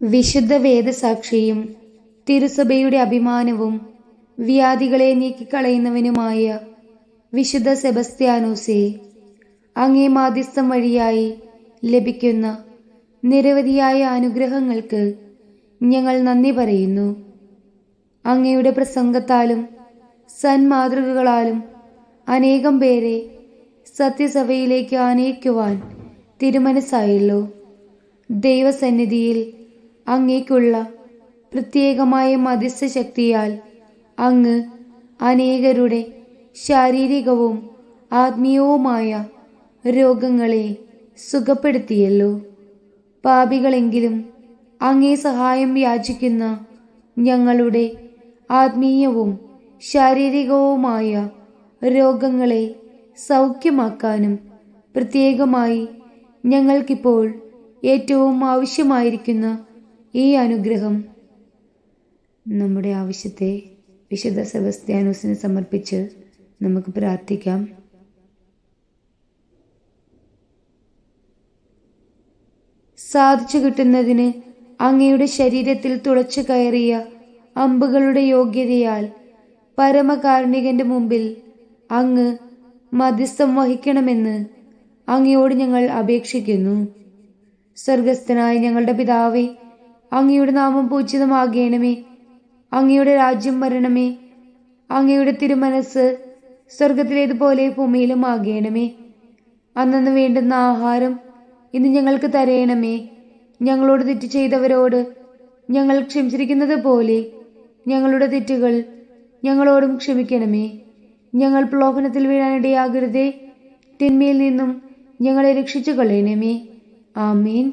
വിശുദ്ധ വേദസാക്ഷിയും തിരുസഭയുടെ അഭിമാനവും വ്യാധികളെ നീക്കിക്കളയുന്നവനുമായ വിശുദ്ധ സെബസ്ത്യാനോസെ അങ്ങേ മാധ്യസ്ഥം വഴിയായി ലഭിക്കുന്ന നിരവധിയായ അനുഗ്രഹങ്ങൾക്ക് ഞങ്ങൾ നന്ദി പറയുന്നു. അങ്ങയുടെ പ്രസംഗത്താലും സന്മാതൃകകളാലും അനേകം പേരെ സത്യസഭയിലേക്ക് ആനയിക്കുവാൻ തിരുമനസ്സായല്ലോ. ദൈവസന്നിധിയിൽ അങ്ങേക്കുള്ള പ്രത്യേകമായ മധ്യസ്ഥ ശക്തിയാൽ അങ്ങ് അനേകരുടെ ശാരീരികവും ആത്മീയവുമായ രോഗങ്ങളെ സുഖപ്പെടുത്തിയല്ലോ. പാപികളെങ്കിലും അങ്ങേ സഹായം യാചിക്കുന്ന ഞങ്ങളുടെ ആത്മീയവും ശാരീരികവുമായ രോഗങ്ങളെ സൗഖ്യമാക്കാനും പ്രത്യേകമായി ഞങ്ങൾക്കിപ്പോൾ ഏറ്റവും ആവശ്യമായിരിക്കുന്ന ഈ അനുഗ്രഹം നമ്മുടെ ആവശ്യത്തെ വിശുദ്ധ സെബസ്ത്യാനോസിന് സമർപ്പിച്ച് നമുക്ക് പ്രാർത്ഥിക്കാം. സാധിച്ചു കിട്ടുന്നതിന് അങ്ങയുടെ ശരീരത്തിൽ തുളച്ചു കയറിയ അമ്പുകളുടെ യോഗ്യതയാൽ പരമകാരുണികന്റെ മുമ്പിൽ അങ്ങ് മധ്യസ്ഥം വഹിക്കണമെന്ന് അങ്ങയോട് ഞങ്ങൾ അപേക്ഷിക്കുന്നു. സ്വർഗസ്ഥനായ ഞങ്ങളുടെ പിതാവേ അങ്ങയുടെ നാമം പൂജിതമാകണമേ. അങ്ങയുടെ രാജ്യം വരണമേ. അങ്ങയുടെ തിരുമനസ് സ്വർഗത്തിലേതുപോലെ ഭൂമിയിലും ആകണമേ. അന്നു വേണ്ടുന്ന ആഹാരം ഇന്ന് ഞങ്ങൾക്ക് തരയണമേ ഞങ്ങളോട് തെറ്റ് ചെയ്തവരോട് ഞങ്ങൾ ക്ഷമിച്ചിരിക്കുന്നത് പോലെ ഞങ്ങളുടെ തെറ്റുകൾ ഞങ്ങളോടും ക്ഷമിക്കണമേ. ഞങ്ങൾ പ്രലോഭനത്തിൽ വീഴാനിടയാകരുതേ. തിന്മയിൽ നിന്നും ഞങ്ങളെ രക്ഷിച്ചു കളയണമേ ആമീൻ.